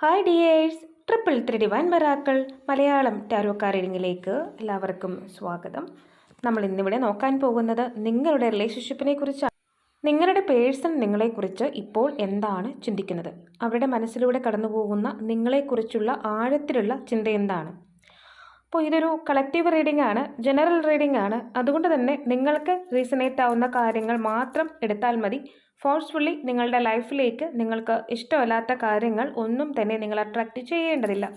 Hi dears triple three divine വരാക്കൾ Malayalam tarot card റീഡിങ്ങിലേക്ക് എല്ലാവർക്കും സ്വാഗതം. നമ്മൾ ഇന്നിവിടെ നോക്കാൻ പോകുന്നത് നിങ്ങളുടെ റിലേഷൻഷിപ്പിനെ കുറിച്ചാണ്. നിങ്ങളുടെ പേഴ്സൺ നിങ്ങളെക്കുറിച്ച് ഇപ്പോൾ എന്താണ് ചിന്തിക്കുന്നത്? അവരുടെ മനസ്സിലൂടെ കടന്നു പോകുന്ന നിങ്ങളെക്കുറിച്ചുള്ള ആഴത്തിലുള്ള ചിന്ത എന്താണ്? അപ്പോൾ ഇതൊരു കളക്റ്റീവ് റീഡിംഗ് ആണ് ജനറൽ റീഡിംഗ് ആണ്. അതുകൊണ്ട് തന്നെ നിങ്ങൾക്ക് റീസണേറ്റ് ആവുന്ന കാര്യങ്ങൾ മാത്രം എടുത്താൽ മതി. ഫോഴ്സ്ഫുള്ളി നിങ്ങളുടെ ലൈഫിലേക്ക് നിങ്ങൾക്ക് ഇഷ്ടമല്ലാത്ത കാര്യങ്ങൾ ഒന്നും തന്നെ നിങ്ങൾ അട്രാക്റ്റ് ചെയ്യേണ്ടതില്ല.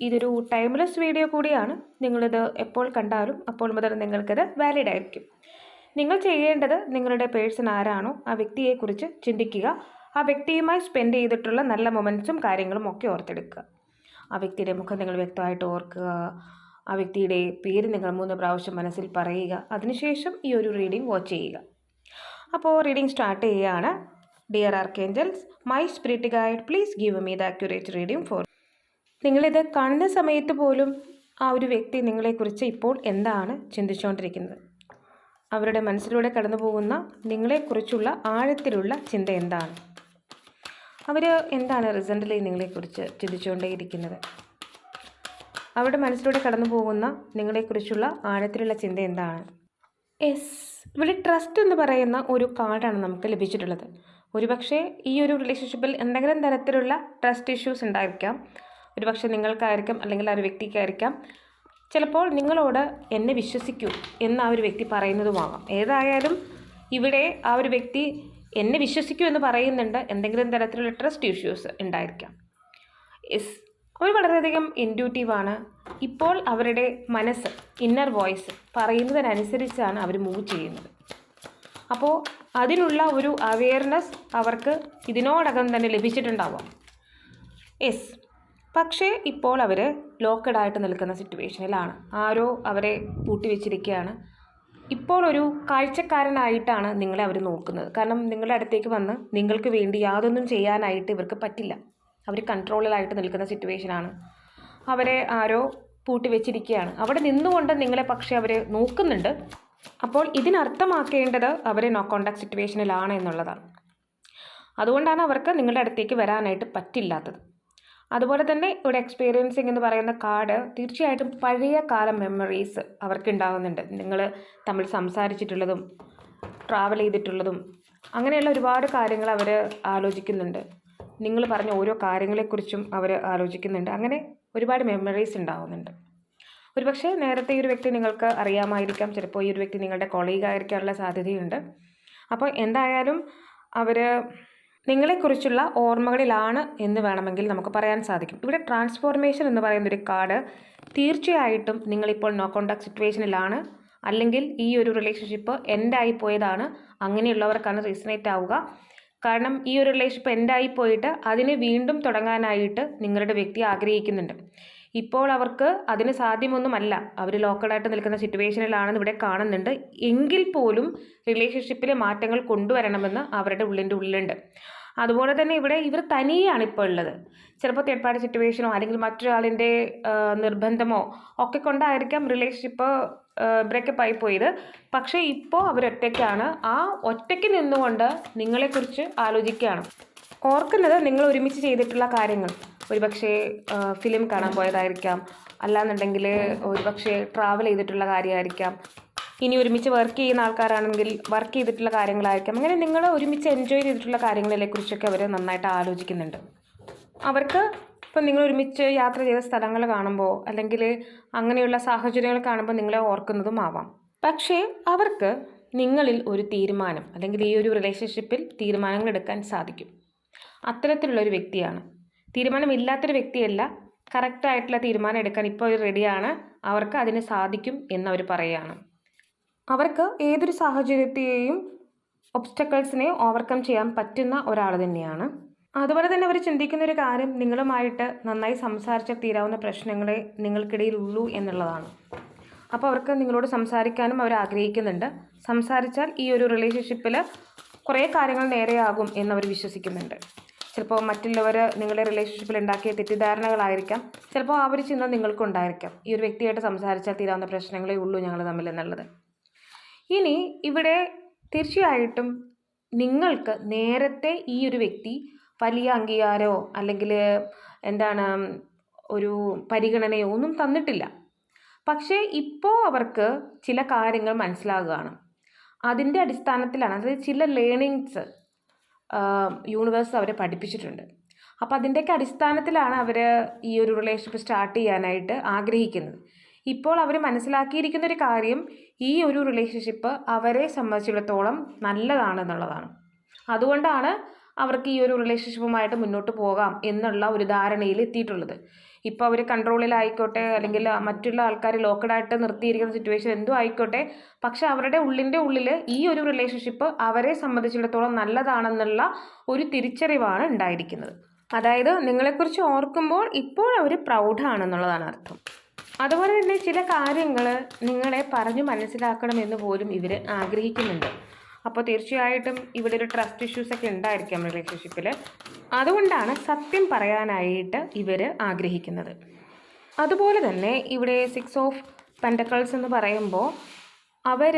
ഇതൊരു ടൈംലെസ് വീഡിയോ കൂടിയാണ്. നിങ്ങളിത് എപ്പോൾ കണ്ടാലും അപ്പോൾ മുതൽ നിങ്ങൾക്കിത് വാലിഡ് ആയിരിക്കും. നിങ്ങൾ ചെയ്യേണ്ടത് നിങ്ങളുടെ പേഴ്സൺ ആരാണോ ആ വ്യക്തിയെക്കുറിച്ച് ചിന്തിക്കുക. ആ വ്യക്തിയുമായി സ്പെൻഡ് ചെയ്തിട്ടുള്ള നല്ല മൊമെന്റ്സും കാര്യങ്ങളും ഒക്കെ ഓർത്തെടുക്കുക. ആ വ്യക്തിയുടെ മുഖം നിങ്ങൾ വ്യക്തമായിട്ട് ഓർക്കുക. ആ വ്യക്തിയുടെ പേര് നിങ്ങൾ മൂന്ന് പ്രാവശ്യം മനസ്സിൽ പറയുക. അതിനുശേഷം ഈ ഒരു റീഡിംഗ് വാച്ച് ചെയ്യുക. അപ്പോൾ റീഡിംഗ് സ്റ്റാർട്ട് ചെയ്യുകയാണ്. Dear archangels my spirit guide please give me the accurate reading for നിങ്ങളിത് കാണുന്ന സമയത്ത് പോലും ആ ഒരു വ്യക്തി നിങ്ങളെക്കുറിച്ച് ഇപ്പോൾ എന്താണ് ചിന്തിച്ചുകൊണ്ടിരിക്കുന്നത്? അവരുടെ മനസ്സിലൂടെ കടന്നു പോകുന്ന നിങ്ങളെക്കുറിച്ചുള്ള ആഴത്തിലുള്ള ചിന്ത എന്താണ്? അവർ എന്താണ് റിസന്റലി നിങ്ങളെക്കുറിച്ച് ചിന്തിച്ചുകൊണ്ടേയിരിക്കുന്നത്? അവരുടെ മനസ്സിലൂടെ കടന്നു പോകുന്ന നിങ്ങളെക്കുറിച്ചുള്ള ആഴത്തിലുള്ള ചിന്ത എന്താണ്? എസ് ഇവിടെ ട്രസ്റ്റ് എന്ന് പറയുന്ന ഒരു കാർഡാണ് നമുക്ക് ലഭിച്ചിട്ടുള്ളത്. ഒരുപക്ഷെ ഈ ഒരു റിലേഷൻഷിപ്പിൽ എന്തെങ്കിലും തരത്തിലുള്ള ട്രസ്റ്റ് ഇഷ്യൂസ് ഉണ്ടായിരിക്കാം. ഒരുപക്ഷെ നിങ്ങൾക്കായിരിക്കാം അല്ലെങ്കിൽ ആ ഒരു വ്യക്തിക്കായിരിക്കാം. ചിലപ്പോൾ നിങ്ങളോട് എന്നെ വിശ്വസിക്കൂ എന്ന് ആ ഒരു വ്യക്തി പറയുന്നതുമാകാം. ഏതായാലും ഇവിടെ ആ ഒരു വ്യക്തി എന്നെ വിശ്വസിക്കൂ എന്ന് പറയുന്നുണ്ട് എന്തെങ്കിലും തരത്തിലുള്ള ട്രസ്റ്റ് ഇഷ്യൂസ് ഉണ്ടായിരിക്കാം. യെസ് അവർ വളരെയധികം ഇൻഡ്യൂട്ടീവാണ് ഇപ്പോൾ അവരുടെ മനസ്സ് ഇന്നർ വോയിസ് പറയുന്നതിനനുസരിച്ചാണ് അവർ മൂവ് ചെയ്യുന്നത്. അപ്പോൾ അതിനുള്ള ഒരു അവെയർനെസ് അവർക്ക് ഇതിനോടകം തന്നെ ലഭിച്ചിട്ടുണ്ടാവാം. എസ് പക്ഷേ ഇപ്പോൾ അവർ ലോക്കഡായിട്ട് നിൽക്കുന്ന സിറ്റുവേഷനിലാണ് ആരോ അവരെ പൂട്ടിവെച്ചിരിക്കുകയാണ്. ഇപ്പോൾ ഒരു കാഴ്ചക്കാരനായിട്ടാണ് നിങ്ങളെ അവർ നോക്കുന്നത്. കാരണം നിങ്ങളുടെ അടുത്തേക്ക് വന്ന് നിങ്ങൾക്ക് വേണ്ടി യാതൊന്നും ചെയ്യാനായിട്ട് ഇവർക്ക് പറ്റില്ല. അവർ കൺട്രോളിലായിട്ട് നിൽക്കുന്ന സിറ്റുവേഷനാണ്. അവരെ ആരോ പൂട്ടി വെച്ചിരിക്കുകയാണ് അവിടെ നിന്നുകൊണ്ട് നിങ്ങളെ പക്ഷേ അവർ നോക്കുന്നുണ്ട്. അപ്പോൾ ഇതിനർത്ഥമാക്കേണ്ടത് അവർ നോ കോണ്ടാക്ട് സിറ്റുവേഷനിലാണ് എന്നുള്ളതാണ്. അതുകൊണ്ടാണ് അവർക്ക് നിങ്ങളുടെ അടുത്തേക്ക് വരാനായിട്ട് പറ്റില്ലാത്തത്. അതുപോലെ തന്നെ ഇവിടെ എക്സ്പീരിയൻസിങ് എന്ന് പറയുന്ന കാർഡ് തീർച്ചയായിട്ടും പഴയ കാല മെമ്മറീസ് അവർക്ക് ഉണ്ടാകുന്നുണ്ട് നിങ്ങൾ തമ്മിൽ സംസാരിച്ചിട്ടുള്ളതും ട്രാവൽ ചെയ്തിട്ടുള്ളതും അങ്ങനെയുള്ള ഒരുപാട് കാര്യങ്ങൾ അവർ ആലോചിക്കുന്നുണ്ട്. നിങ്ങൾ പറഞ്ഞ ഓരോ കാര്യങ്ങളെക്കുറിച്ചും അവർ ആലോചിക്കുന്നുണ്ട്. അങ്ങനെ ഒരുപാട് മെമ്മറീസ് ഉണ്ടാകുന്നുണ്ട് ഒരുപക്ഷെ നേരത്തെ ഈ ഒരു വ്യക്തി നിങ്ങൾക്ക് അറിയാമായിരിക്കാം. ചിലപ്പോൾ ഈ ഒരു വ്യക്തി നിങ്ങളുടെ കൊളീഗ് ആയിരിക്കാനുള്ള സാധ്യതയുണ്ട്. അപ്പോൾ എന്തായാലും അവർ നിങ്ങളെക്കുറിച്ചുള്ള ഓർമ്മകളിലാണ് എന്ന് വേണമെങ്കിൽ നമുക്ക് പറയാൻ സാധിക്കും. ഇവിടെ ട്രാൻസ്ഫോർമേഷൻ എന്ന് പറയുന്ന ഒരു കാർഡ് തീർച്ചയായിട്ടും നിങ്ങളിപ്പോൾ നോ കോണ്ടാക്ട് സിറ്റുവേഷനിലാണ് അല്ലെങ്കിൽ ഈ ഒരു റിലേഷൻഷിപ്പ് എൻഡായി പോയതാണ്. അങ്ങനെയുള്ളവർക്കാണ് റീസണേറ്റ് ആവുക. കാരണം ഈ ഒരു റിലേഷൻഷിപ്പ് എൻഡായി പോയിട്ട് അതിനെ വീണ്ടും തുടങ്ങാനായിട്ട് നിങ്ങളുടെ വ്യക്തി ആഗ്രഹിക്കുന്നുണ്ട്. ഇപ്പോൾ അവർക്ക് അതിന് സാധ്യമൊന്നുമല്ല. അവർ ലോക്കലായിട്ട് നിൽക്കുന്ന സിറ്റുവേഷനിലാണെന്ന് ഇവിടെ കാണുന്നുണ്ട്. എങ്കിൽ പോലും റിലേഷൻഷിപ്പിലെ മാറ്റങ്ങൾ കൊണ്ടുവരണമെന്ന് അവരുടെ ഉള്ളിന്റെ ഉള്ളിലുണ്ട്. അതുപോലെ തന്നെ ഇവിടെ ഇവർ തനിയാണ് ഇപ്പോൾ ഉള്ളത്. ചിലപ്പോൾ തേർഡ് പാർട്ടി സിറ്റുവേഷനോ അല്ലെങ്കിൽ മറ്റൊരാളിന്റെ നിർബന്ധമോ ഒക്കെ കൊണ്ടായിരിക്കാം റിലേഷൻഷിപ്പ് ബ്രേക്കപ്പ് ആയി പോയത്. പക്ഷേ ഇപ്പോൾ അവരൊറ്റയ്ക്കാണ് ആ ഒറ്റയ്ക്ക് നിന്നുകൊണ്ട് നിങ്ങളെക്കുറിച്ച് ആലോചിക്കുകയാണ്. ഓർക്കുന്നത് നിങ്ങൾ ഒരുമിച്ച് ചെയ്തിട്ടുള്ള കാര്യങ്ങൾ. ഒരുപക്ഷെ ഫിലിം കാണാൻ പോയതായിരിക്കാം. അല്ലാന്നുണ്ടെങ്കിൽ ഒരുപക്ഷെ ട്രാവൽ ചെയ്തിട്ടുള്ള കാര്യമായിരിക്കാം. ഇനി ഒരുമിച്ച് വർക്ക് ചെയ്യുന്ന ആൾക്കാരാണെങ്കിൽ വർക്ക് ചെയ്തിട്ടുള്ള കാര്യങ്ങളായിരിക്കാം. അങ്ങനെ നിങ്ങൾ ഒരുമിച്ച് എൻജോയ് ചെയ്തിട്ടുള്ള കാര്യങ്ങളെ കുറിച്ചൊക്കെ അവർ നന്നായിട്ട് ആലോചിക്കുന്നുണ്ട്. അവർക്ക് ഇപ്പം നിങ്ങൾ ഒരുമിച്ച് യാത്ര ചെയ്ത സ്ഥലങ്ങൾ കാണുമ്പോൾ അല്ലെങ്കിൽ അങ്ങനെയുള്ള സാഹചര്യങ്ങൾ കാണുമ്പോൾ നിങ്ങളെ ഓർക്കുന്നതും ആവാം. പക്ഷേ അവർക്ക് നിങ്ങളിൽ ഒരു തീരുമാനം അല്ലെങ്കിൽ ഈ ഒരു റിലേഷൻഷിപ്പിൽ തീരുമാനങ്ങൾ എടുക്കാൻ സാധിക്കും. അത്തരത്തിലുള്ളൊരു വ്യക്തിയാണ്. തീരുമാനമില്ലാത്തൊരു വ്യക്തിയല്ല. കറക്റ്റായിട്ടുള്ള തീരുമാനം എടുക്കാൻ ഇപ്പോൾ റെഡിയാണ് അവർക്ക് അതിന് സാധിക്കും എന്നവർ പറയുകയാണ്. അവർക്ക് ഏതൊരു സാഹചര്യത്തെയും ഒബ്സ്റ്റക്കിൾസിനെയും ഓവർകം ചെയ്യാൻ പറ്റുന്ന ഒരാൾ തന്നെയാണ്. അതുപോലെ തന്നെ അവർ ചിന്തിക്കുന്ന ഒരു കാര്യം നിങ്ങളുമായിട്ട് നന്നായി സംസാരിച്ച തീരാവുന്ന പ്രശ്നങ്ങളെ നിങ്ങൾക്കിടയിൽ ഉള്ളൂ എന്നുള്ളതാണ്. അപ്പോൾ അവർക്ക് നിങ്ങളോട് സംസാരിക്കാനും അവർ ആഗ്രഹിക്കുന്നുണ്ട്. സംസാരിച്ചാൽ ഈ ഒരു റിലേഷൻഷിപ്പിൽ കുറേ കാര്യങ്ങൾ നേരെയാകും എന്നവർ വിശ്വസിക്കുന്നുണ്ട്. ചിലപ്പോൾ മറ്റുള്ളവർ നിങ്ങളുടെ റിലേഷൻഷിപ്പിൽ ഉണ്ടാക്കിയ തെറ്റിദ്ധാരണകളായിരിക്കാം. ചിലപ്പോൾ ആ ഒരു ചിന്ത നിങ്ങൾക്കുണ്ടായിരിക്കാം. ഈ ഒരു വ്യക്തിയായിട്ട് സംസാരിച്ചാൽ തീരാവുന്ന പ്രശ്നങ്ങളേ ഉള്ളൂ ഞങ്ങൾ തമ്മിൽ എന്നുള്ളത്. ഇനി ഇവിടെ തീർച്ചയായിട്ടും നിങ്ങൾക്ക് നേരത്തെ ഈ ഒരു വ്യക്തി വലിയ അംഗീകാരമോ അല്ലെങ്കിൽ എന്താണ് ഒരു പരിഗണനയോ ഒന്നും തന്നിട്ടില്ല. പക്ഷേ ഇപ്പോൾ അവർക്ക് ചില കാര്യങ്ങൾ മനസ്സിലാകുകയാണ്. അതിന്റെ അടിസ്ഥാനത്തിലാണ് അതായത് ചില ലേണിങ്സ് യൂണിവേഴ്സ് അവരെ പഠിപ്പിച്ചിട്ടുണ്ട്. അപ്പോൾ അതിന്റെയൊക്കെ അടിസ്ഥാനത്തിലാണ് അവർ ഈ ഒരു റിലേഷൻഷിപ്പ് സ്റ്റാർട്ട് ചെയ്യാനായിട്ട് ആഗ്രഹിക്കുന്നത്. ഇപ്പോൾ അവർ മനസ്സിലാക്കിയിരിക്കുന്ന ഒരു കാര്യം ഈ ഒരു റിലേഷൻഷിപ്പ് അവരെ സംബന്ധിച്ചിടത്തോളം നല്ലതാണെന്നുള്ളതാണ്. അതുകൊണ്ടാണ് അവർക്ക് ഈ ഒരു റിലേഷൻഷിപ്പുമായിട്ട് മുന്നോട്ട് പോകാം എന്നുള്ള ഒരു ധാരണയിൽ എത്തിയിട്ടുള്ളത്. ഇപ്പോൾ അവർ കൺട്രോളിലായിക്കോട്ടെ അല്ലെങ്കിൽ മറ്റുള്ള ആൾക്കാർ ലോക്കഡായിട്ട് നിർത്തിയിരിക്കുന്ന സിറ്റുവേഷൻ എന്തോ ആയിക്കോട്ടെ പക്ഷെ അവരുടെ ഉള്ളിന്റെ ഉള്ളിൽ ഈ ഒരു റിലേഷൻഷിപ്പ് അവരെ സംബന്ധിച്ചിടത്തോളം നല്ലതാണെന്നുള്ള ഒരു തിരിച്ചറിവാണ് ഉണ്ടായിരിക്കുന്നത്. അതായത് നിങ്ങളെക്കുറിച്ച് ഓർക്കുമ്പോൾ ഇപ്പോൾ അവർ പ്രൗഢാണെന്നുള്ളതാണ് അർത്ഥം. അതുപോലെ തന്നെ ചില കാര്യങ്ങൾ നിങ്ങളെ പറഞ്ഞു മനസ്സിലാക്കണമെന്ന് പോലും ഇവർ ആഗ്രഹിക്കുന്നുണ്ട്. അപ്പോൾ തീർച്ചയായിട്ടും ഇവിടെ ഒരു ട്രസ്റ്റ് ഇഷ്യൂസ് ഒക്കെ ഉണ്ടായിരിക്കാം റിലേഷൻഷിപ്പിൽ അതുകൊണ്ടാണ് സത്യം പറയാനായിട്ട് ഇവർ ആഗ്രഹിക്കുന്നത്. അതുപോലെ തന്നെ ഇവിടെ സിക്സ് ഓഫ് പെൻഡക്കൾസ് എന്ന് പറയുമ്പോൾ അവർ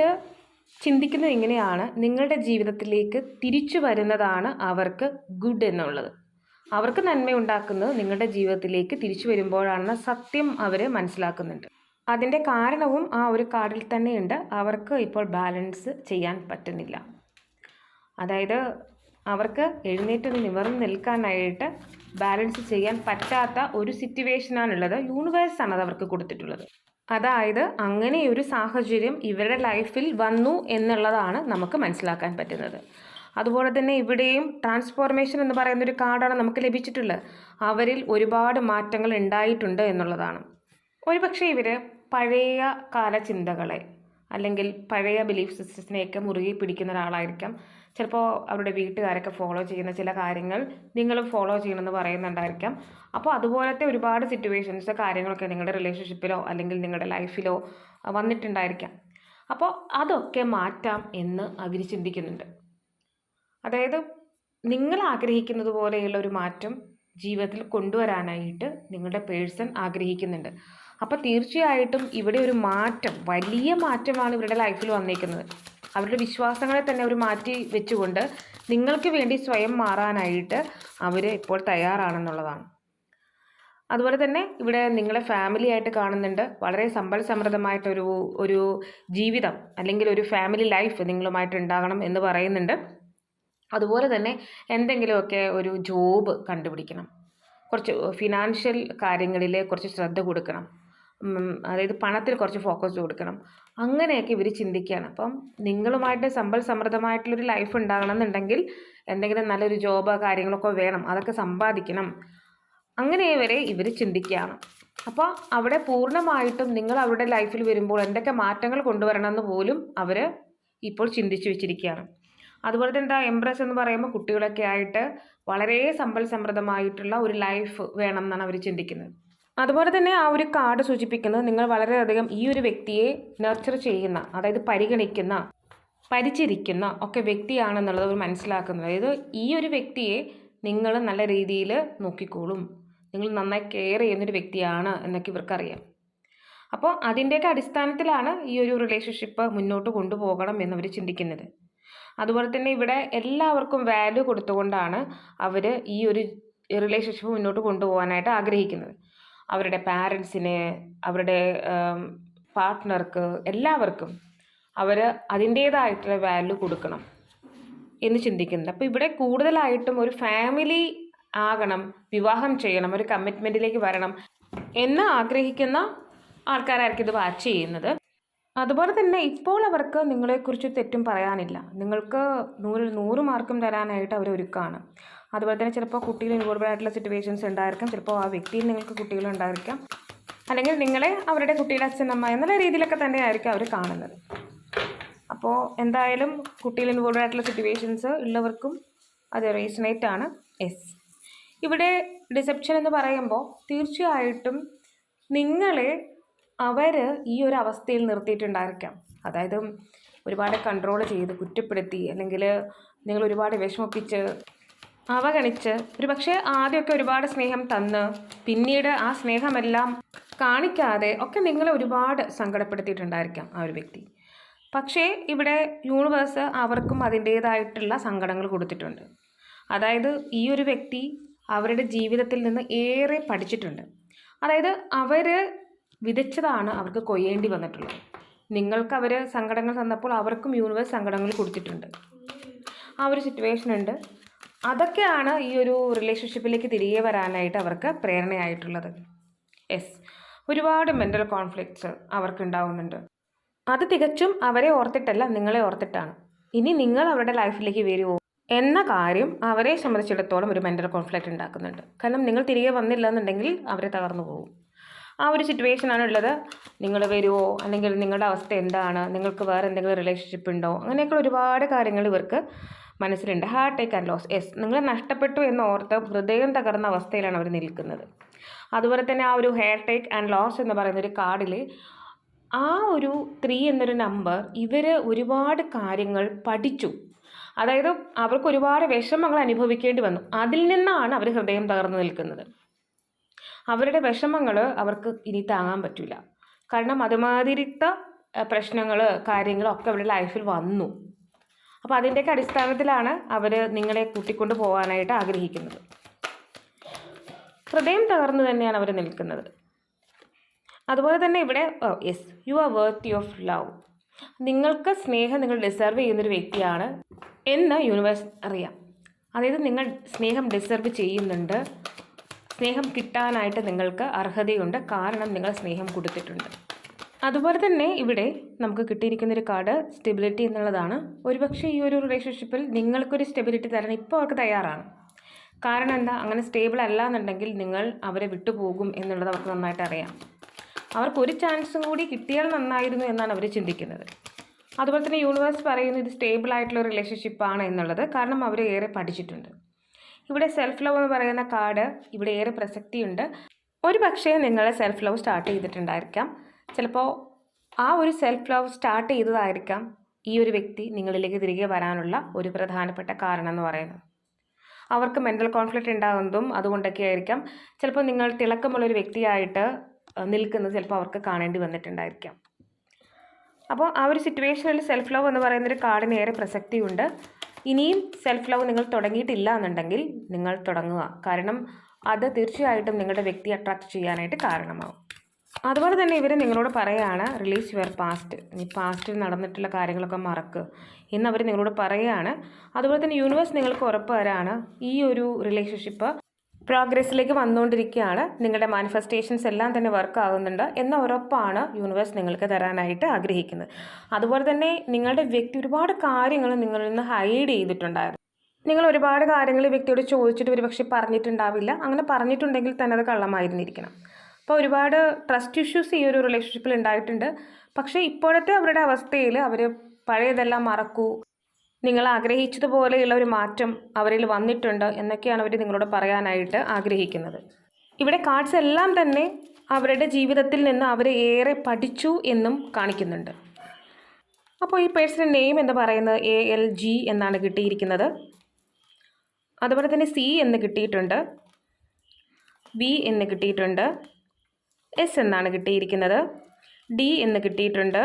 ചിന്തിക്കുന്നത് ഇങ്ങനെയാണ്. നിങ്ങളുടെ ജീവിതത്തിലേക്ക് തിരിച്ചു വരുന്നതാണ് അവർക്ക് ഗുഡ് എന്നുള്ളത്. അവർക്ക് നന്മയുണ്ടാക്കുന്നത് നിങ്ങളുടെ ജീവിതത്തിലേക്ക് തിരിച്ചു വരുമ്പോഴാണെന്ന സത്യം അവർ മനസ്സിലാക്കുന്നുണ്ട്. അതിന്റെ കാരണവും ആ ഒരു കാർഡിൽ തന്നെയുണ്ട്. അവർക്ക് ഇപ്പോൾ ബാലൻസ് ചെയ്യാൻ പറ്റുന്നില്ല. അതായത് അവർക്ക് എഴുന്നേറ്റ് നിവർന്ന് നിൽക്കാനായിട്ട് ബാലൻസ് ചെയ്യാൻ പറ്റാത്ത ഒരു സിറ്റുവേഷനാണുള്ളത് യൂണിവേഴ്സാണ് അത് അവർക്ക് കൊടുത്തിട്ടുള്ളത്. അതായത് അങ്ങനെയൊരു സാഹചര്യം ഇവരുടെ ലൈഫിൽ വന്നു എന്നുള്ളതാണ് നമുക്ക് മനസ്സിലാക്കാൻ പറ്റുന്നത്. അതുപോലെ തന്നെ ഇവിടെയും ട്രാൻസ്ഫോർമേഷൻ എന്ന് പറയുന്ന ഒരു കാർഡാണ് നമുക്ക് ലഭിച്ചിട്ടുള്ളത്. അവരിൽ ഒരുപാട് മാറ്റങ്ങൾ ഉണ്ടായിട്ടുണ്ട് എന്നുള്ളതാണ്. ഒരുപക്ഷെ ഇവർ പഴയ കാല ചിന്തകളെ അല്ലെങ്കിൽ പഴയ ബിലീഫ് സിസ്റ്റത്തിനെയൊക്കെ മുറുകെ പിടിക്കുന്ന ഒരാളായിരിക്കാം. ചിലപ്പോൾ അവരുടെ വീട്ടുകാരൊക്കെ ഫോളോ ചെയ്യുന്ന ചില കാര്യങ്ങൾ നിങ്ങളും ഫോളോ ചെയ്യണമെന്ന് പറയുന്നുണ്ടായിരിക്കാം. അപ്പോൾ അതുപോലത്തെ ഒരുപാട് സിറ്റുവേഷൻസ് കാര്യങ്ങളൊക്കെ നിങ്ങളുടെ റിലേഷൻഷിപ്പിലോ അല്ലെങ്കിൽ നിങ്ങളുടെ ലൈഫിലോ വന്നിട്ടുണ്ടായിരിക്കാം. അപ്പോൾ അതൊക്കെ മാറ്റാം എന്ന് അവർ ചിന്തിക്കുന്നുണ്ട്. അതായത് നിങ്ങൾ ആഗ്രഹിക്കുന്നത് പോലെയുള്ള ഒരു മാറ്റം ജീവിതത്തിൽ കൊണ്ടുവരാനായിട്ട് നിങ്ങളുടെ പേഴ്സൺ ആഗ്രഹിക്കുന്നുണ്ട്. അപ്പോൾ തീർച്ചയായിട്ടും ഇവിടെ ഒരു മാറ്റം വലിയ മാറ്റമാണ് ഇവരുടെ ലൈഫിൽ വന്നേക്കുന്നത്. അവരുടെ വിശ്വാസങ്ങളെ തന്നെ അവർ മാറ്റി വെച്ചുകൊണ്ട് നിങ്ങൾക്ക് വേണ്ടി സ്വയം മാറാനായിട്ട് അവർ ഇപ്പോൾ തയ്യാറാണെന്നുള്ളതാണ്. അതുപോലെ തന്നെ ഇവിടെ നിങ്ങളെ ഫാമിലി ആയിട്ട് കാണുന്നുണ്ട്. വളരെ സമ്പൽ സമൃദ്ധമായിട്ടൊരു ഒരു ജീവിതം അല്ലെങ്കിൽ ഒരു ഫാമിലി ലൈഫ് നിങ്ങളുമായിട്ട് ഉണ്ടാകണം എന്ന് പറയുന്നുണ്ട്. അതുപോലെ തന്നെ എന്തെങ്കിലുമൊക്കെ ഒരു ജോബ് കണ്ടുപിടിക്കണം. കുറച്ച് ഫിനാൻഷ്യൽ കാര്യങ്ങളിൽ കുറച്ച് ശ്രദ്ധ കൊടുക്കണം. അതായത് പണത്തിൽ കുറച്ച് ഫോക്കസ് കൊടുക്കണം. അങ്ങനെയൊക്കെ ഇവർ ചിന്തിക്കുകയാണ് അപ്പം നിങ്ങളുമായിട്ട് സമ്പൽ സമൃദ്ധമായിട്ടുള്ളൊരു ലൈഫ് ഉണ്ടാകണം എന്നുണ്ടെങ്കിൽ എന്തെങ്കിലും നല്ലൊരു ജോബ് കാര്യങ്ങളൊക്കെ വേണം. അതൊക്കെ സമ്പാദിക്കണം. അങ്ങനെ വരെ ഇവർ ചിന്തിക്കുകയാണ് അപ്പോൾ അവിടെ പൂർണമായിട്ടും നിങ്ങൾ അവരുടെ ലൈഫിൽ വരുമ്പോൾ എന്തൊക്കെ മാറ്റങ്ങൾ കൊണ്ടുവരണമെന്ന് പോലും അവർ ഇപ്പോൾ ചിന്തിച്ചു വെച്ചിരിക്കുകയാണ്. അതുപോലെ തന്നെ എന്താ എംപ്രസ് എന്ന് പറയുമ്പോൾ കുട്ടികളൊക്കെ ആയിട്ട് വളരെ സമ്പൽ സമൃദ്ധമായിട്ടുള്ള ഒരു ലൈഫ് വേണം എന്നാണ് അവർ ചിന്തിക്കുന്നത്. അതുപോലെ തന്നെ ആ ഒരു കാർഡ് സൂചിപ്പിക്കുന്നത് നിങ്ങൾ വളരെയധികം ഈ ഒരു വ്യക്തിയെ നർച്ചർ ചെയ്യുന്ന അതായത് പരിഗണിക്കുന്ന പരിചരിക്കുന്ന ഒക്കെ വ്യക്തിയാണെന്നുള്ളത് അവർ മനസ്സിലാക്കുന്നത്. അതായത് ഈ ഒരു വ്യക്തിയെ നിങ്ങൾ നല്ല രീതിയിൽ നോക്കിക്കോളും. നിങ്ങൾ നന്നായി കെയർ ചെയ്യുന്നൊരു വ്യക്തിയാണ് എന്നൊക്കെ ഇവർക്കറിയാം. അപ്പോൾ അതിന്റെയൊക്കെ അടിസ്ഥാനത്തിലാണ് ഈ ഒരു റിലേഷൻഷിപ്പ് മുന്നോട്ട് കൊണ്ടുപോകണം എന്നവർ ചിന്തിക്കുന്നത്. അതുപോലെ തന്നെ ഇവിടെ എല്ലാവർക്കും വാല്യൂ കൊടുത്തുകൊണ്ടാണ് അവർ ഈ ഒരു റിലേഷൻഷിപ്പ് മുന്നോട്ട് കൊണ്ടുപോകാനായിട്ട് ആഗ്രഹിക്കുന്നത്. അവരുടെ പാരൻസിന് അവരുടെ പാർട്ട്ണർക്ക് എല്ലാവർക്കും അവർ അതിന്റേതായിട്ടുള്ള വാല്യൂ കൊടുക്കണം എന്ന് ചിന്തിക്കുന്നുണ്ട്. അപ്പോൾ ഇവിടെ കൂടുതലായിട്ടും ഒരു ഫാമിലി ആകണം വിവാഹം ചെയ്യണം ഒരു കമ്മിറ്റ്മെന്റിലേക്ക് വരണം എന്ന് ആഗ്രഹിക്കുന്ന ആൾക്കാരായിരിക്കും ഇത് വാച്ച് ചെയ്യുന്നത്. അതുപോലെ തന്നെ ഇപ്പോൾ അവർക്ക് നിങ്ങളെക്കുറിച്ച് തെറ്റും പറയാനില്ല. നിങ്ങൾക്ക് നൂറ് നൂറ് മാർക്കും തരാനായിട്ട് അവർ ഒരുക്കാണ്. അതുപോലെ തന്നെ ചിലപ്പോൾ കുട്ടികൾ ഇൻവോൾവ് ആയിട്ടുള്ള സിറ്റുവേഷൻസ് ഉണ്ടായിരിക്കാം. ചിലപ്പോൾ ആ വ്യക്തിയിൽ നിങ്ങൾക്ക് കുട്ടികൾ ഉണ്ടായിരിക്കാം. അല്ലെങ്കിൽ നിങ്ങളെ അവരുടെ കുട്ടിയുടെ അച്ഛനമ്മ എന്നുള്ള രീതിയിലൊക്കെ തന്നെ ആയിരിക്കും അവർ കാണുന്നത്. അപ്പോൾ എന്തായാലും കുട്ടിയിൽ ഇൻവോൾവ് ആയിട്ടുള്ള സിറ്റുവേഷൻസ് ഉള്ളവർക്കും അത് റീസണേറ്റ് ആണ്. എസ് ഇവിടെ ഡിസെപ്ഷൻ എന്ന് പറയുമ്പോൾ തീർച്ചയായിട്ടും നിങ്ങളെ അവർ ഈ ഒരു അവസ്ഥയിൽ നിർത്തിയിട്ടുണ്ടായിരിക്കാം. അതായത് ഒരുപാട് കൺട്രോൾ ചെയ്ത് കുറ്റപ്പെടുത്തി അല്ലെങ്കിൽ നിങ്ങൾ ഒരുപാട് വിഷമിപ്പിച്ച് അവഗണിച്ച് ഒരു പക്ഷേ ആദ്യമൊക്കെ ഒരുപാട് സ്നേഹം തന്ന് പിന്നീട് ആ സ്നേഹമെല്ലാം കാണിക്കാതെ ഒക്കെ നിങ്ങളെ ഒരുപാട് സങ്കടപ്പെടുത്തിയിട്ടുണ്ടായിരിക്കാം ആ ഒരു വ്യക്തി. പക്ഷേ ഇവിടെ യൂണിവേഴ്സ് അവർക്കും അതിന്റേതായിട്ടുള്ള സങ്കടങ്ങൾ കൊടുത്തിട്ടുണ്ട്. അതായത് ഈ ഒരു വ്യക്തി അവരുടെ ജീവിതത്തിൽ നിന്ന് ഏറെ പഠിച്ചിട്ടുണ്ട്. അതായത് അവർ വിതച്ചതാണ് അവർക്ക് കൊയ്യേണ്ടി വന്നിട്ടുള്ളത്. നിങ്ങൾക്ക് അവർ സങ്കടങ്ങൾ തന്നപ്പോൾ അവർക്കും യൂണിവേഴ്സ് സങ്കടങ്ങൾ കൊടുത്തിട്ടുണ്ട്. ആ ഒരു സിറ്റുവേഷൻ ഉണ്ട്. അതൊക്കെയാണ് ഈ ഒരു റിലേഷൻഷിപ്പിലേക്ക് തിരികെ വരാനായിട്ട് അവർക്ക് പ്രേരണയായിട്ടുള്ളത്. യെസ് ഒരുപാട് മെന്റൽ കോൺഫ്ലിക്ട്സ് അവർക്ക് ഉണ്ടാവുന്നുണ്ട് അത് തികച്ചും അവരെ ഓർത്തിട്ടല്ല നിങ്ങളെ ഓർത്തിട്ടാണ്. ഇനി നിങ്ങൾ അവരുടെ ലൈഫിലേക്ക് വരുമോ എന്ന കാര്യം അവരെ സംബന്ധിച്ചിടത്തോളം ഒരു മെന്റൽ കോൺഫ്ലിക്റ്റ് ഉണ്ടാക്കുന്നുണ്ട്. കാരണം നിങ്ങൾ തിരികെ വന്നില്ല എന്നുണ്ടെങ്കിൽ അവരെ തകർന്നു പോകും. ആ ഒരു സിറ്റുവേഷനാണ് ഉള്ളത്. നിങ്ങൾ വരുമോ അല്ലെങ്കിൽ നിങ്ങളുടെ അവസ്ഥ എന്താണ്? നിങ്ങൾക്ക് വേറെ എന്തെങ്കിലും റിലേഷൻഷിപ്പ് ഉണ്ടോ? അങ്ങനെയൊക്കെ ഒരുപാട് കാര്യങ്ങൾ ഇവർക്ക് മനസ്സിലുണ്ട്. Heart take and loss yes നിങ്ങളെ നഷ്ടപ്പെട്ടു എന്ന് ഓർത്ത് ഹൃദയം തകർന്ന അവസ്ഥയിലാണ് അവർ നിൽക്കുന്നത്. അതുപോലെ തന്നെ ആ ഒരു ഹെയർ ടേക്ക് ആൻഡ് ലോസ് എന്ന് പറയുന്ന ഒരു കാർഡിൽ ആ ഒരു ത്രീ എന്നൊരു നമ്പർ ഇവർ ഒരുപാട് കാര്യങ്ങൾ പഠിച്ചു. അതായത് അവർക്ക് ഒരുപാട് വിഷമങ്ങൾ അനുഭവിക്കേണ്ടി വന്നു. അതിൽ നിന്നാണ് അവർ ഹൃദയം തകർന്നു നിൽക്കുന്നത്. അവരുടെ വിഷമങ്ങൾ അവർക്ക് ഇനി താങ്ങാൻ പറ്റില്ല കാരണം അതുമാതിരിത്ത പ്രശ്നങ്ങൾ കാര്യങ്ങളൊക്കെ അവരുടെ ലൈഫിൽ വന്നു. അപ്പോൾ അതിന്റെയൊക്കെ അടിസ്ഥാനത്തിലാണ് അവർ നിങ്ങളെ കൂട്ടിക്കൊണ്ട് പോകാനായിട്ട് ആഗ്രഹിക്കുന്നത്. ഹൃദയം തകർന്നു തന്നെയാണ് അവർ നിൽക്കുന്നത്. അതുപോലെ തന്നെ ഇവിടെ yes you are worthy of love നിങ്ങൾക്ക് സ്നേഹം നിങ്ങൾ ഡിസർവ് ചെയ്യുന്നൊരു വ്യക്തിയാണ് എന്ന് യൂണിവേഴ്സ് അറിയാം. അതായത് നിങ്ങൾ സ്നേഹം ഡിസർവ് ചെയ്യുന്നുണ്ട്. സ്നേഹം കിട്ടാനായിട്ട് നിങ്ങൾക്ക് അർഹതയുണ്ട്. കാരണം നിങ്ങൾ സ്നേഹം കൊടുത്തിട്ടുണ്ട്. അതുപോലെ തന്നെ ഇവിടെ നമുക്ക് കിട്ടിയിരിക്കുന്ന ഒരു കാർഡ് സ്റ്റെബിലിറ്റി എന്നുള്ളതാണ്. ഒരുപക്ഷെ ഈ ഒരു റിലേഷൻഷിപ്പിൽ നിങ്ങൾക്കൊരു സ്റ്റെബിലിറ്റി തരാൻ ഇപ്പോൾ അവർക്ക് തയ്യാറാണ്. കാരണം എന്താ? അങ്ങനെ സ്റ്റേബിൾ അല്ല എന്നുണ്ടെങ്കിൽ നിങ്ങൾ അവരെ വിട്ടുപോകും എന്നുള്ളത് അവർക്ക് നന്നായിട്ട് അറിയാം. അവർക്ക് ഒരു ചാൻസും കൂടി കിട്ടിയാൽ നന്നായിരുന്നു എന്നാണ് അവർ ചിന്തിക്കുന്നത്. അതുപോലെ തന്നെ യൂണിവേഴ്സ് പറയുന്നത് ഇത് സ്റ്റേബിൾ ആയിട്ടുള്ള റിലേഷൻഷിപ്പാണ് എന്നുള്ളത്. കാരണം അവരെ ഏറെ പഠിച്ചിട്ടുണ്ട്. ഇവിടെ സെൽഫ് ലവ് എന്ന് പറയുന്ന കാർഡ് ഇവിടെ ഏറെ പ്രസക്തിയുണ്ട്. ഒരു പക്ഷേ നിങ്ങൾ സെൽഫ് ലവ് സ്റ്റാർട്ട് ചെയ്തിട്ടുണ്ടായിരിക്കാം. ചിലപ്പോൾ ആ ഒരു സെൽഫ് ലവ് സ്റ്റാർട്ട് ചെയ്തതായിരിക്കാം ഈ ഒരു വ്യക്തി നിങ്ങളിലേക്ക് തിരികെ വരാനുള്ള ഒരു പ്രധാനപ്പെട്ട കാരണം എന്ന് പറയുന്നത്. അവർക്ക് മെന്റൽ കോൺഫ്ലിക്റ്റ് ഉണ്ടാകുന്നതും അതുകൊണ്ടൊക്കെ ആയിരിക്കാം. ചിലപ്പോൾ നിങ്ങൾ തിളക്കമുള്ളൊരു വ്യക്തിയായിട്ട് നിൽക്കുന്നത് ചിലപ്പോൾ അവർക്ക് കാണേണ്ടി വന്നിട്ടുണ്ടായിരിക്കാം. അപ്പോൾ ആ ഒരു സിറ്റുവേഷനിൽ സെൽഫ് ലവ് എന്ന് പറയുന്നൊരു കാർഡിന് ഏറെ പ്രസക്തിയുണ്ട്. ഇനിയും സെൽഫ് ലവ് നിങ്ങൾ തുടങ്ങിയിട്ടില്ല എന്നുണ്ടെങ്കിൽ നിങ്ങൾ തുടങ്ങുക. കാരണം അത് തീർച്ചയായിട്ടും നിങ്ങളുടെ വ്യക്തി അട്രാക്ട് ചെയ്യാനായിട്ട് കാരണമാവും. അതുപോലെ തന്നെ ഇവർ നിങ്ങളോട് പറയുകയാണ് റിലീസ് യുവർ പാസ്റ്റ് ഈ പാസ്റ്റിൽ നടന്നിട്ടുള്ള കാര്യങ്ങളൊക്കെ മറക്ക്. എന്ന് അവർ നിങ്ങളോട് പറയുകയാണ് അതുപോലെ തന്നെ യൂണിവേഴ്സ് നിങ്ങൾക്ക് ഉറപ്പ് തരാണ് ഈ ഒരു റിലേഷൻഷിപ്പ് പ്രോഗ്രസ്സിലേക്ക് വന്നുകൊണ്ടിരിക്കുകയാണ്. നിങ്ങളുടെ മാനിഫെസ്റ്റേഷൻസ് എല്ലാം തന്നെ വർക്ക് ആകുന്നുണ്ട് എന്ന ഉറപ്പാണ് യൂണിവേഴ്സ് നിങ്ങൾക്ക് തരാനായിട്ട് ആഗ്രഹിക്കുന്നത്. അതുപോലെ തന്നെ നിങ്ങളുടെ വ്യക്തി ഒരുപാട് കാര്യങ്ങൾ നിങ്ങളിൽ നിന്ന് ഹൈഡ് ചെയ്തിട്ടുണ്ടായിരുന്നു. നിങ്ങൾ ഒരുപാട് കാര്യങ്ങൾ വ്യക്തിയോട് ചോദിച്ചിട്ട് ഒരുപക്ഷെ പറഞ്ഞിട്ടുണ്ടാവില്ല. അങ്ങനെ പറഞ്ഞിട്ടുണ്ടെങ്കിൽ തന്നെ അത് കള്ളമായിരുന്നിരിക്കണം. അപ്പോൾ ഒരുപാട് ട്രസ്റ്റ് ഇഷ്യൂസ് ഈ ഒരു റിലേഷൻഷിപ്പിൽ ഉണ്ടായിട്ടുണ്ട്. പക്ഷേ ഇപ്പോഴത്തെ അവരുടെ അവസ്ഥയിൽ അവർ പഴയതെല്ലാം മറക്കൂ. നിങ്ങൾ ആഗ്രഹിച്ചതുപോലെയുള്ള ഒരു മാറ്റം അവരിൽ വന്നിട്ടുണ്ട് എന്നൊക്കെയാണ് അവർ നിങ്ങളോട് പറയാനായിട്ട് ആഗ്രഹിക്കുന്നത്. ഇവിടെ കാർഡ്സ് എല്ലാം തന്നെ അവരുടെ ജീവിതത്തിൽ നിന്ന് അവർ ഏറെ പഠിച്ചു എന്നും കാണിക്കുന്നുണ്ട്. അപ്പോൾ ഈ പേഴ്സണൽ നെയിം എന്ന് പറയുന്നത് എ എൽ ജി എന്നാണ് കിട്ടിയിരിക്കുന്നത്. അതുപോലെ തന്നെ സി എന്ന് കിട്ടിയിട്ടുണ്ട്. ബി എന്ന് കിട്ടിയിട്ടുണ്ട്. എസ് എന്നാണ് കിട്ടിയിരിക്കുന്നത്. ഡി എന്ന് കിട്ടിയിട്ടുണ്ട്.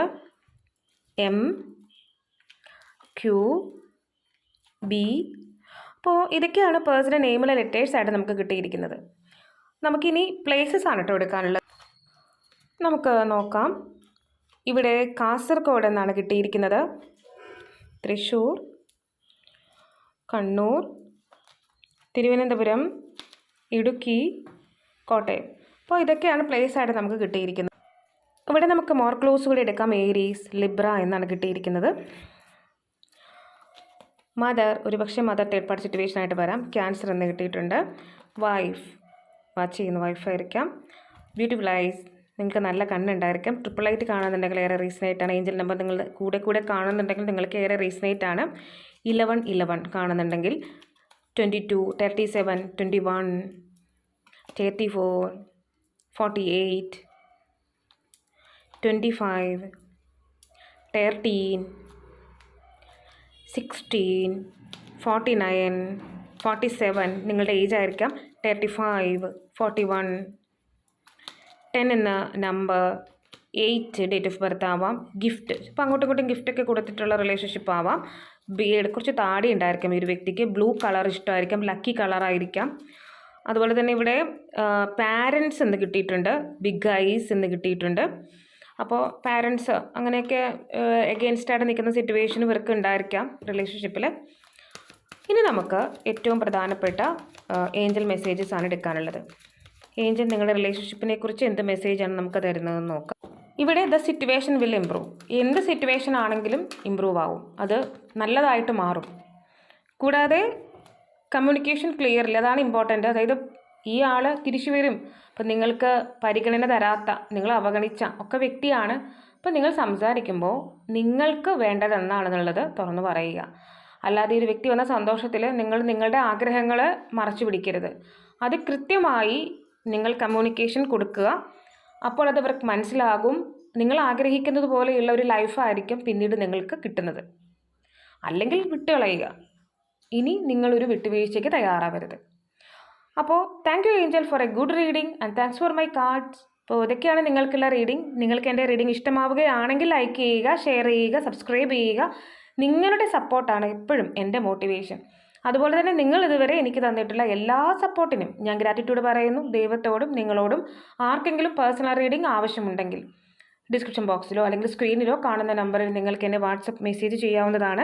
എം ക്യൂ ബി അപ്പോൾ ഇതൊക്കെയാണ് പേഴ്സണൽ നെയിമിലെ ലെറ്റേഴ്സ് ആയിട്ട് നമുക്ക് കിട്ടിയിരിക്കുന്നത്. നമുക്കിനി പ്ലേസസ് ആണ് കേട്ടോ എടുക്കാനുള്ളത്. നമുക്ക് നോക്കാം. ഇവിടെ കാസർഗോഡ് എന്നാണ് കിട്ടിയിരിക്കുന്നത്. തൃശ്ശൂർ കണ്ണൂർ തിരുവനന്തപുരം ഇടുക്കി കോട്ടയം. അപ്പോൾ ഇതൊക്കെയാണ് പ്ലേസ് ആയിട്ട് നമുക്ക് കിട്ടിയിരിക്കുന്നത്. ഇവിടെ നമുക്ക് മോർ ക്ലോസ് കൂടി എടുക്കാം. ഏരീസ് ലിബ്ര എന്നാണ് കിട്ടിയിരിക്കുന്നത്. മദർ ഒരുപക്ഷെ മദർ തേർഡ് പാർട്ടി സിറ്റുവേഷൻ ആയിട്ട് വരാം. ക്യാൻസർ എന്ന് കിട്ടിയിട്ടുണ്ട്. വൈഫ് വാച്ച് ചെയ്യുന്ന വൈഫായിരിക്കാം ബ്യൂട്ടിഫുൾ ഐസ് നിങ്ങൾക്ക് നല്ല കണ്ണുണ്ടായിരിക്കും. ട്രിപ്പിൾ ആയിട്ട് കാണുന്നുണ്ടെങ്കിൽ ഏറെ റീസണേറ്റ് ആണ്. ഏഞ്ചൽ നമ്പർ നിങ്ങൾ കൂടെ കൂടെ കാണുന്നുണ്ടെങ്കിൽ നിങ്ങൾക്ക് ഏറെ റീസണേറ്റ് ആണ്. ഇലവൻ ഇലവൻ കാണുന്നുണ്ടെങ്കിൽ twenty two thirty seven twenty one thirty four forty eight twenty five thirteen sixteen forty nine forty seven നിങ്ങളുടെ ഏജ് ആയിരിക്കാം. Thirty five forty one ten എന്ന number eight date of birth ആവാം. Gift ഇപ്പോൾ അങ്ങോട്ടും ഇങ്ങോട്ടും ഗിഫ്റ്റൊക്കെ കൊടുത്തിട്ടുള്ള relationship ആവാം. Beard കുറച്ച് താടി ഉണ്ടായിരിക്കും ഈ ഒരു വ്യക്തിക്ക്. ബ്ലൂ കളർ ഇഷ്ടമായിരിക്കാം. ലക്കി കളറായിരിക്കാം അതുപോലെ തന്നെ ഇവിടെ പാരൻസ് എന്ന് കിട്ടിയിട്ടുണ്ട്. ബിഗ് ഐസ് എന്ന് കിട്ടിയിട്ടുണ്ട്. അപ്പോൾ പാരൻസ് അങ്ങനെയൊക്കെ എഗെയിൻസ്റ്റായിട്ട് നിൽക്കുന്ന സിറ്റുവേഷൻ ഇവർക്ക് ഉണ്ടായിരിക്കാം റിലേഷൻഷിപ്പിൽ ഇനി നമുക്ക് ഏറ്റവും പ്രധാനപ്പെട്ട ഏഞ്ചൽ മെസ്സേജസ് ആണ് എടുക്കാനുള്ളത്. ഏഞ്ചൽ നിങ്ങളുടെ റിലേഷൻഷിപ്പിനെ കുറിച്ച് എന്ത് മെസ്സേജാണ് നമുക്ക് തരുന്നതെന്ന് നോക്കാം. ഇവിടെ ദ സിറ്റുവേഷൻ വിൽ ഇമ്പ്രൂവ് എന്ത് സിറ്റുവേഷൻ ആണെങ്കിലും ഇമ്പ്രൂവ് ആവും. അത് നല്ലതായിട്ട് മാറും. കൂടാതെ കമ്മ്യൂണിക്കേഷൻ ക്ലിയർ ഇല്ല അതാണ് ഇമ്പോർട്ടന്റ് അതായത് ഈ ആൾ തിരിച്ചു വരും. അപ്പം നിങ്ങൾക്ക് പരിഗണന തരാത്ത നിങ്ങൾ അവഗണിച്ച ഒക്കെ വ്യക്തിയാണ്. അപ്പം നിങ്ങൾ സംസാരിക്കുമ്പോൾ നിങ്ങൾക്ക് വേണ്ടത് എന്താണെന്നുള്ളത് തുറന്നു പറയുക. അല്ലാതെ ഒരു വ്യക്തി വന്ന സന്തോഷത്തിൽ നിങ്ങൾ നിങ്ങളുടെ ആഗ്രഹങ്ങൾ മറച്ചു പിടിക്കരുത്. അത് കൃത്യമായി നിങ്ങൾ കമ്മ്യൂണിക്കേഷൻ കൊടുക്കുക. അപ്പോൾ അത് അവർക്ക് മനസ്സിലാകും. നിങ്ങൾ ആഗ്രഹിക്കുന്നത് പോലെയുള്ള ഒരു ലൈഫായിരിക്കും പിന്നീട് നിങ്ങൾക്ക് കിട്ടുന്നത്. അല്ലെങ്കിൽ വിട്ടുകളയുക. ഇനി നിങ്ങളൊരു വിട്ടുവീഴ്ചയ്ക്ക് തയ്യാറാവരുത്. അപ്പോൾ thank you angel for a good reading and thanks for my cards അപ്പോൾ ഇതൊക്കെയാണ് നിങ്ങൾക്കുള്ള റീഡിംഗ് നിങ്ങൾക്ക് എന്റെ റീഡിംഗ് ഇഷ്ടമാവുകയാണെങ്കിൽ ലൈക്ക് ചെയ്യുക ഷെയർ ചെയ്യുക സബ്സ്ക്രൈബ് ചെയ്യുക. നിങ്ങളുടെ സപ്പോർട്ടാണ് എപ്പോഴും എന്റെ മോട്ടിവേഷൻ അതുപോലെ തന്നെ നിങ്ങൾ ഇതുവരെ എനിക്ക് തന്നിട്ടുള്ള എല്ലാ സപ്പോർട്ടിനും ഞാൻ ഗ്രാറ്റിറ്റ്യൂഡ് പറയുന്നു. ദൈവത്തോടും നിങ്ങളോടും ആർക്കെങ്കിലും പേഴ്സണൽ റീഡിംഗ് ആവശ്യമുണ്ടെങ്കിൽ ഡിസ്ക്രിപ്ഷൻ ബോക്സിലോ അല്ലെങ്കിൽ സ്ക്രീനിലോ കാണുന്ന നമ്പറിൽ നിങ്ങൾക്ക് എന്നെ വാട്സപ്പ് മെസ്സേജ് ചെയ്യാവുന്നതാണ്.